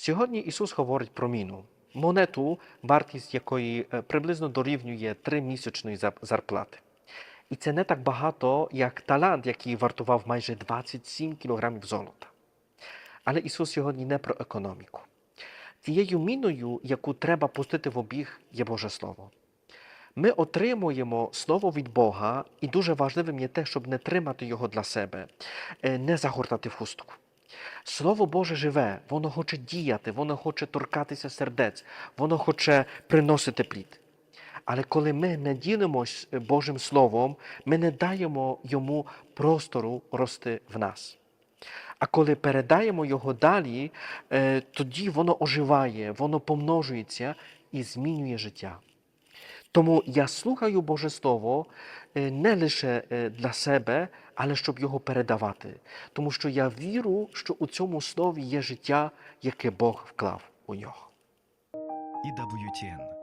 Сьогодні Ісус говорить про міну, монету, вартість якої е, приблизно дорівнює тримісячної зар- зарплати. І це не так багато, як талант, який вартував майже 27 кілограмів золота. Але Ісус сьогодні не про економіку. Тією міною, яку треба пустити в обіг, є Боже Слово. Ми отримуємо слово від Бога, і дуже важливим є те, щоб не тримати його для себе, е, не загортати в хустку. Слово Боже живе, воно хоче діяти, воно хоче торкатися сердець, воно хоче приносити плід. Але коли ми не ділимось е, Божим Словом, ми не даємо йому простору рости в нас. А коли передаємо його далі, е, тоді воно оживає, воно помножується і змінює життя. Тому я слухаю Боже Слово е, не лише е, для себе, але щоб його передавати. Тому що я вірю, що у цьому слові є життя, яке Бог вклав у нього. EWTN